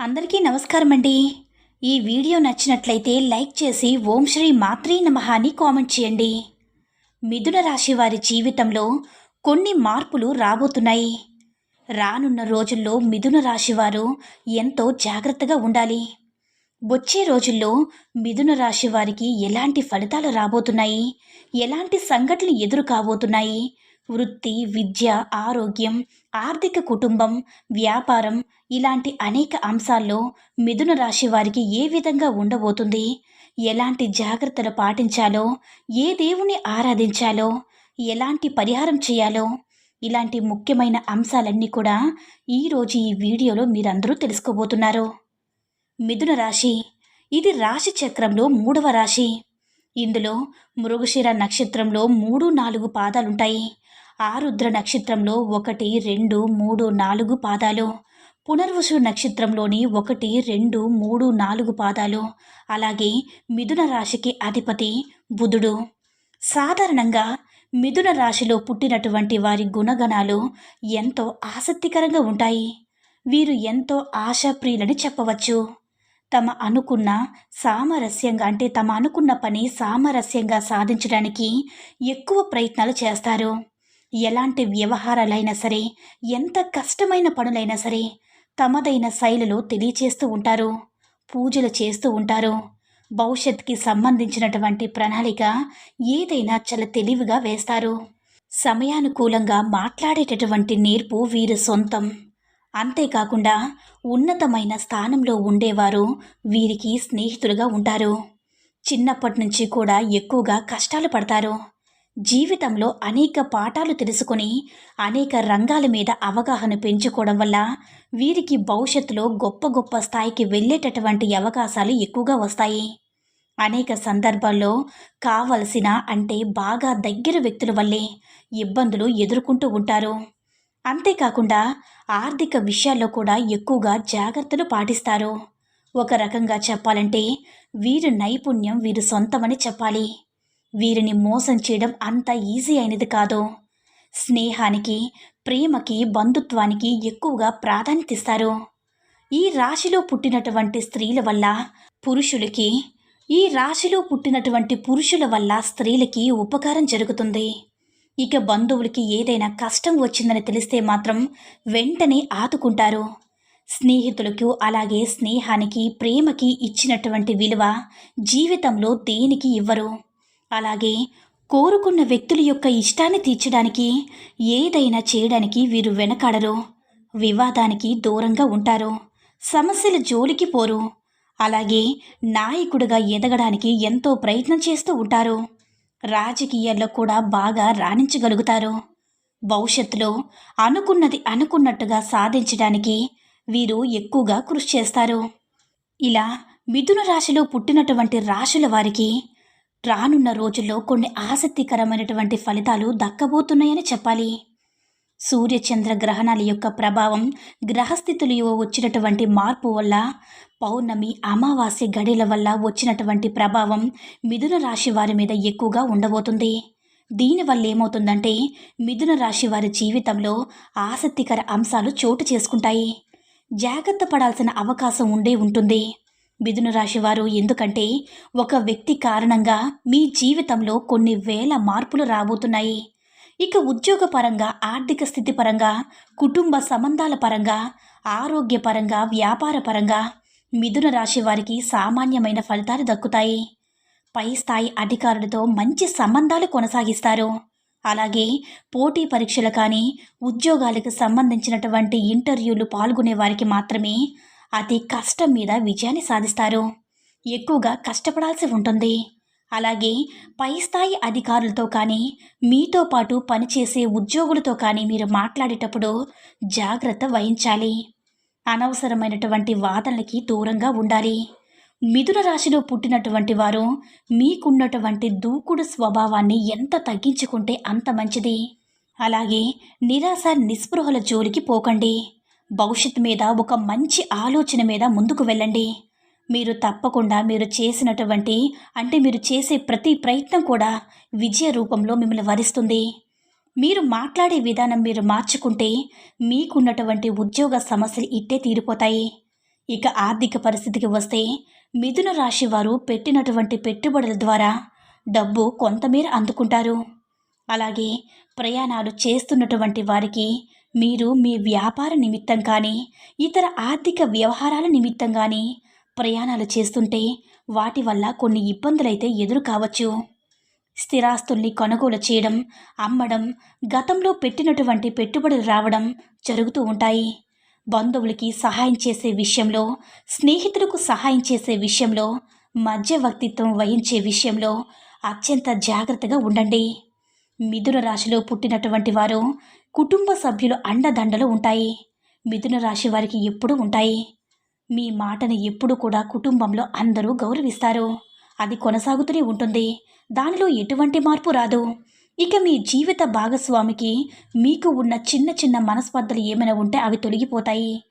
అందరికీ నమస్కారం అండి ఈ వీడియో నచ్చినట్లయితే లైక్ చేసి ఓం శ్రీ మాత్రీ నమః అని కామెంట్ చేయండి. మిథున రాశి వారి జీవితంలో కొన్ని మార్పులు రాబోతున్నాయి. రానున్న రోజుల్లో మిథున రాశి వారు ఎంతో జాగ్రత్తగా ఉండాలి. వచ్చే రోజుల్లో మిథున రాశి వారికి ఎలాంటి ఫలితాలు రాబోతున్నాయి? ఎలాంటి సంఘటనలు ఎదురు కాబోతున్నాయి వృత్తి విద్య ఆరోగ్యం ఆర్థిక కుటుంబం వ్యాపారం ఇలాంటి అనేక అంశాల్లో మిథున రాశి వారికి ఏ విధంగా ఉండబోతుంది? ఎలాంటి జాగ్రత్తలు పాటించాలో? ఏ దేవుని ఆరాధించాలో? ఎలాంటి పరిహారం చేయాలో? ఇలాంటి ముఖ్యమైన అంశాలన్నీ కూడా ఈరోజు ఈ వీడియోలో మీరందరూ తెలుసుకోబోతున్నారు. మిథున రాశి. ఇది రాశి చక్రంలో మూడవ రాశి. ఇందులో మృగశిర నక్షత్రంలో మూడు నాలుగు పాదాలుంటాయి. ఆరుద్ర నక్షత్రంలో ఒకటి రెండు మూడు నాలుగు పాదాలు. పునర్వసు నక్షత్రంలోని ఒకటి రెండు మూడు నాలుగు పాదాలు. అలాగే మిథున రాశికి అధిపతి బుధుడు. సాధారణంగా మిథున రాశిలో పుట్టినటువంటి వారి గుణగణాలు ఎంతో ఆసక్తికరంగా ఉంటాయి. వీరు ఎంతో ఆశాప్రియులని చెప్పవచ్చు. తమ అనుకున్న సామరస్యంగా అంటే తమ అనుకున్న పని సామరస్యంగా సాధించడానికి ఎక్కువ ప్రయత్నాలు చేస్తారు. ఎలాంటి వ్యవహారాలైనా సరే ఎంత కష్టమైన పనులైనా సరే తమదైన శైలిలో తెలియచేస్తూ ఉంటారు పూజలు చేస్తూ ఉంటారు. భవిష్యత్తుకి సంబంధించినటువంటి ప్రణాళిక ఏదైనా చాలా తెలివిగా వేస్తారు. సమయానుకూలంగా మాట్లాడేటటువంటి నేర్పు వీరి సొంతం. అంతేకాకుండా ఉన్నతమైన స్థానంలో ఉండేవారు వీరికి స్నేహితులుగా ఉంటారు. చిన్నప్పటి నుంచి కూడా ఎక్కువగా కష్టాలు పడతారు. జీవితంలో అనేక పాఠాలు తెలుసుకొని అనేక రంగాల మీద అవగాహన పెంచుకోవడం వల్ల వీరికి భవిష్యత్తులో గొప్ప గొప్ప స్థాయికి వెళ్ళేటటువంటి అవకాశాలు ఎక్కువగా వస్తాయి. అనేక సందర్భాల్లో కావలసిన అంటే బాగా దగ్గర వ్యక్తుల వల్లే ఇబ్బందులు ఎదుర్కొంటూ ఉంటారు. అంతేకాకుండా ఆర్థిక విషయాల్లో కూడా ఎక్కువగా జాగ్రత్తలు పాటిస్తారు. ఒక రకంగా చెప్పాలంటే వీరి నైపుణ్యం వీరి సొంతమని చెప్పాలి. వీరిని మోసం చేయడం అంత ఈజీ అయినది కాదు. స్నేహానికి ప్రేమకి బంధుత్వానికి ఎక్కువగా ప్రాధాన్యత ఇస్తారు. ఈ రాశిలో పుట్టినటువంటి స్త్రీల వల్ల పురుషులకి ఈ రాశిలో పుట్టినటువంటి పురుషుల వల్ల స్త్రీలకి ఉపకారం జరుగుతుంది. ఇక బంధువులకి ఏదైనా కష్టం వచ్చిందని తెలిస్తే మాత్రం వెంటనే ఆదుకుంటారు. స్నేహితులకు అలాగే స్నేహానికి ప్రేమకి ఇచ్చినటువంటి విలువ జీవితంలో దేనికి ఇవ్వరు. అలాగే కోరుకున్న వ్యక్తుల యొక్క ఇష్టాన్ని తీర్చడానికి ఏదైనా చేయడానికి వీరు వెనకాడరు. వివాదానికి దూరంగా ఉంటారు. సమస్యల జోలికి పోరు. అలాగే నాయకుడిగా ఎదగడానికి ఎంతో ప్రయత్నం చేస్తూ ఉంటారు. రాజకీయాల్లో కూడా బాగా రాణించగలుగుతారు. భవిష్యత్తులో అనుకున్నది అనుకున్నట్టుగా సాధించడానికి వీరు ఎక్కువగా కృషి చేస్తారు. ఇలా మిథున రాశిలో పుట్టినటువంటి రాశుల వారికి రానున్న రోజుల్లో కొన్ని ఆసక్తికరమైనటువంటి ఫలితాలు దక్కబోతున్నాయని చెప్పాలి. సూర్యచంద్ర గ్రహణాల యొక్క ప్రభావం గ్రహస్థితులు వచ్చినటువంటి మార్పు వల్ల పౌర్ణమి అమావాస్య గడిల వల్ల వచ్చినటువంటి ప్రభావం మిథున రాశి వారి మీద ఎక్కువగా ఉండబోతుంది. దీనివల్ల ఏమవుతుందంటే మిథున రాశి వారి జీవితంలో ఆసక్తికర అంశాలు చోటు చేసుకుంటాయి. జాగ్రత్త పడాల్సిన అవకాశం ఉండే ఉంటుంది. మిథున రాశి వారు ఎందుకంటే ఒక వ్యక్తి కారణంగా మీ జీవితంలో కొన్ని వేల మార్పులు రాబోతున్నాయి. ఇక ఉద్యోగపరంగా ఆర్థిక స్థితి పరంగా కుటుంబ సంబంధాల పరంగా ఆరోగ్యపరంగా వ్యాపారపరంగా మిథున రాశి వారికి సామాన్యమైన ఫలితాలు దక్కుతాయి. పై స్థాయి అధికారులతో మంచి సంబంధాలు కొనసాగిస్తారు. అలాగే పోటీ పరీక్షలు కానీ ఉద్యోగాలకు సంబంధించినటువంటి ఇంటర్వ్యూలు పాల్గొనే వారికి మాత్రమే అతి కష్టం మీద విజయాన్ని సాధిస్తారు. ఎక్కువగా కష్టపడాల్సి ఉంటుంది. అలాగే పై స్థాయి అధికారులతో కానీ మీతో పాటు పనిచేసే ఉద్యోగులతో కానీ మీరు మాట్లాడేటప్పుడు జాగ్రత్త వహించాలి. అనవసరమైనటువంటి వాదనలకి దూరంగా ఉండాలి. మిథున రాశిలో పుట్టినటువంటి వారు మీకున్నటువంటి దూకుడు స్వభావాన్ని ఎంత తగ్గించుకుంటే అంత మంచిది. అలాగే నిరాశ నిస్పృహల జోలికి పోకండి. భవిష్యత్తు మీద ఒక మంచి ఆలోచన మీద ముందుకు వెళ్ళండి. మీరు తప్పకుండా మీరు చేసినటువంటి అంటే మీరు చేసే ప్రతి ప్రయత్నం కూడా విజయ రూపంలో మిమ్మల్ని వరిస్తుంది. మీరు మాట్లాడే విధానం మీరు మార్చుకుంటే మీకున్నటువంటి ఉద్యోగ సమస్యలు ఇట్టే తీరిపోతాయి. ఇక ఆర్థిక పరిస్థితికి వస్తే మిథున రాశి వారు పెట్టినటువంటి పెట్టుబడుల ద్వారా డబ్బు కొంతమేర అందుకుంటారు. అలాగే ప్రయాణాలు చేస్తున్నటువంటి వారికి మీరు మీ వ్యాపార నిమిత్తం కానీ ఇతర ఆర్థిక వ్యవహారాల నిమిత్తం కానీ ప్రయాణాలు చేస్తుంటే వాటి వల్ల కొన్ని ఇబ్బందులైతే ఎదురు కావచ్చు. స్థిరాస్తుల్ని కొనుగోలు చేయడం అమ్మడం గతంలో పెట్టినటువంటి పెట్టుబడులు రావడం జరుగుతూ ఉంటాయి. బంధువులకి సహాయం చేసే విషయంలో స్నేహితులకు సహాయం చేసే విషయంలో మధ్యవర్తిత్వం వహించే విషయంలో అత్యంత జాగ్రత్తగా ఉండండి. మిథున రాశిలో పుట్టినటువంటి వారు కుటుంబ సభ్యులు అండదండలు ఉంటాయి. మిథున రాశి వారికి ఎప్పుడూ ఉంటాయి. మీ మాటను ఎప్పుడు కూడా కుటుంబంలో అందరూ గౌరవిస్తారు. అది కొనసాగుతూనే ఉంటుంది. దానిలో ఎటువంటి మార్పు రాదు. ఇక మీ జీవిత భాగస్వామికి మీకు ఉన్న చిన్న చిన్న మనస్పర్ధలు ఏమైనా ఉంటే అవి తొలగిపోతాయి.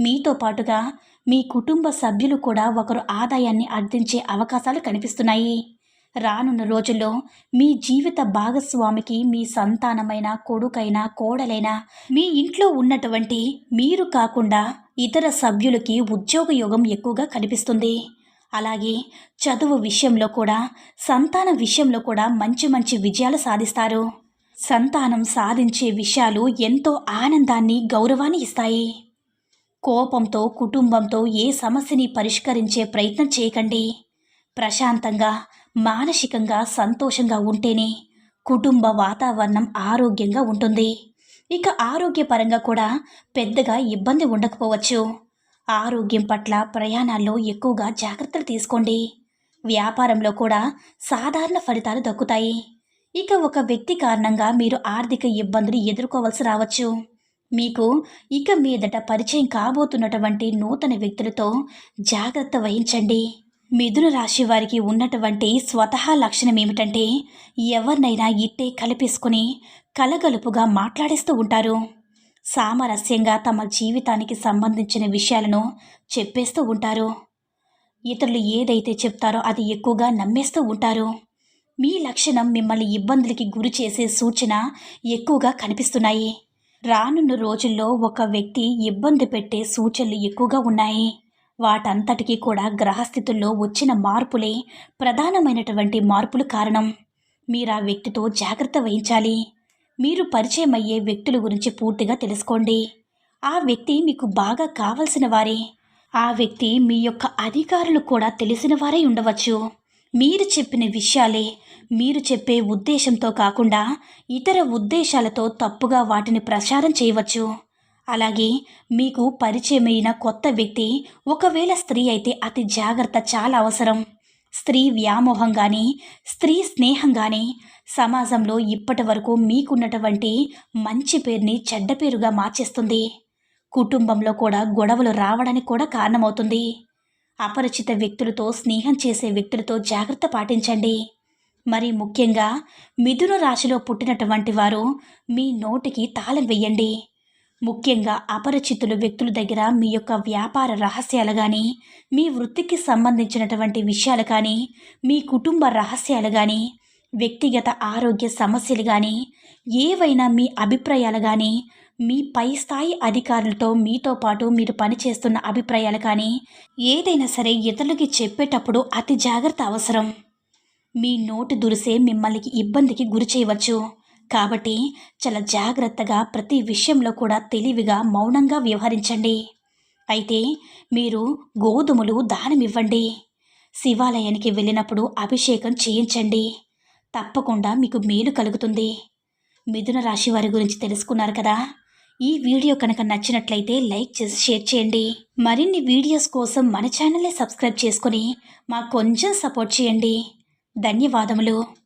మీతో పాటుగా మీ కుటుంబ సభ్యులు కూడా ఒకరు ఆదాయాన్ని అర్థించే అవకాశాలు కనిపిస్తున్నాయి. రానున్న రోజుల్లో మీ జీవిత భాగస్వామికి మీ సంతానమైన కొడుకైనా కోడలైనా మీ ఇంట్లో ఉన్నటువంటి మీరు కాకుండా ఇతర సభ్యులకి ఉద్యోగ యోగం ఎక్కువగా కనిపిస్తుంది. అలాగే చదువు విషయంలో కూడా సంతాన విషయంలో కూడా మంచి మంచి విజయాలు సాధిస్తారు. సంతానం సాధించే విషయాలు ఎంతో ఆనందాన్ని గౌరవాన్ని ఇస్తాయి. కోపంతో కుటుంబంతో ఏ సమస్యని పరిష్కరించే ప్రయత్నం చేయకండి. ప్రశాంతంగా మానసికంగా సంతోషంగా ఉంటేనే కుటుంబ వాతావరణం ఆరోగ్యంగా ఉంటుంది. ఇక ఆరోగ్యపరంగా కూడా పెద్దగా ఇబ్బంది ఉండకపోవచ్చు. ఆరోగ్యం పట్ల ప్రయాణాల్లో ఎక్కువగా జాగ్రత్తలు తీసుకోండి. వ్యాపారంలో కూడా సాధారణ ఫలితాలు దక్కుతాయి. ఇక ఒక వ్యక్తి కారణంగా మీరు ఆర్థిక ఇబ్బందులు ఎదుర్కోవాల్సి రావచ్చు. మీకు ఇక మీదట పరిచయం కాబోతున్నటువంటి నూతన వ్యక్తులతో జాగ్రత్త వహించండి. మిథున రాశి వారికి ఉన్నటువంటి స్వతహా లక్షణం ఏమిటంటే ఎవరినైనా ఇట్టే కలిపేసుకుని కలగలుపుగా మాట్లాడేస్తూ ఉంటారు. సామరస్యంగా తమ జీవితానికి సంబంధించిన విషయాలను చెప్పేస్తూ ఉంటారు. ఇతరులు ఏదైతే చెప్తారో అది ఎక్కువగా నమ్మేస్తూ ఉంటారు. మీ లక్షణం మిమ్మల్ని ఇబ్బందులకి గురి చేసే సూచన ఎక్కువగా కనిపిస్తున్నాయి. రానున్న రోజుల్లో ఒక వ్యక్తి ఇబ్బంది పెట్టే సూచనలు ఎక్కువగా ఉన్నాయి. వాటంతటికీ కూడా గ్రహస్థితుల్లో వచ్చిన మార్పులే ప్రధానమైనటువంటి మార్పులు కారణం. మీరు ఆ వ్యక్తితో జాగ్రత్త వహించాలి. మీరు పరిచయం అయ్యే వ్యక్తుల గురించి పూర్తిగా తెలుసుకోండి. ఆ వ్యక్తి మీకు బాగా కావలసిన వారే. ఆ వ్యక్తి మీ యొక్క అధికారులు కూడా తెలిసిన వారే ఉండవచ్చు. మీరు చెప్పిన విషయాలే మీరు చెప్పే ఉద్దేశంతో కాకుండా ఇతర ఉద్దేశాలతో తప్పుగా వాటిని ప్రచారం చేయవచ్చు. అలాగే మీకు పరిచయమైన కొత్త వ్యక్తి ఒకవేళ స్త్రీ అయితే అతి జాగ్రత్త చాలా అవసరం. స్త్రీ వ్యామోహం కానీ స్త్రీ స్నేహం కానీ సమాజంలో ఇప్పటి వరకు మీకున్నటువంటి మంచి పేరుని చెడ్డ పేరుగా మార్చేస్తుంది. కుటుంబంలో కూడా గొడవలు రావడానికి కూడా కారణమవుతుంది. అపరిచిత వ్యక్తులతో స్నేహం చేసే వ్యక్తులతో జాగ్రత్త పాటించండి. మరి ముఖ్యంగా మిథున రాశిలో పుట్టినటువంటి వారు మీ నోటికి తాళం వెయ్యండి ముఖ్యంగా అపరిచితులు వ్యక్తుల దగ్గర మీ యొక్క వ్యాపార రహస్యాలు కానీ మీ వృత్తికి సంబంధించినటువంటి విషయాలు కానీ మీ కుటుంబ రహస్యాలు కానీ వ్యక్తిగత ఆరోగ్య సమస్యలు కానీ ఏవైనా మీ అభిప్రాయాలు కానీ మీ పై స్థాయి అధికారులతో మీతో పాటు మీరు పనిచేస్తున్న అభిప్రాయాలు కానీ ఏదైనా సరే ఇతరులకి చెప్పేటప్పుడు అతి జాగ్రత్త అవసరం. మీ నోటి దురిసే మిమ్మల్ని ఇబ్బందికి గురి చేయవచ్చు. కాబట్టి చాలా జాగ్రత్తగా ప్రతి విషయంలో కూడా తెలివిగా మౌనంగా వ్యవహరించండి. అయితే మీరు గోధుమలు దానమివ్వండి శివాలయానికి వెళ్ళినప్పుడు అభిషేకం చేయించండి. తప్పకుండా మీకు మేలు కలుగుతుంది. మిథున రాశి వారి గురించి తెలుసుకున్నారు కదా? ఈ వీడియో కనుక నచ్చినట్లయితే లైక్ చేసి షేర్ చేయండి. మరిన్ని వీడియోస్ కోసం మన ఛానల్ని సబ్స్క్రైబ్ చేసుకొని మాకు కొంచెం సపోర్ట్ చేయండి. ధన్యవాదములు.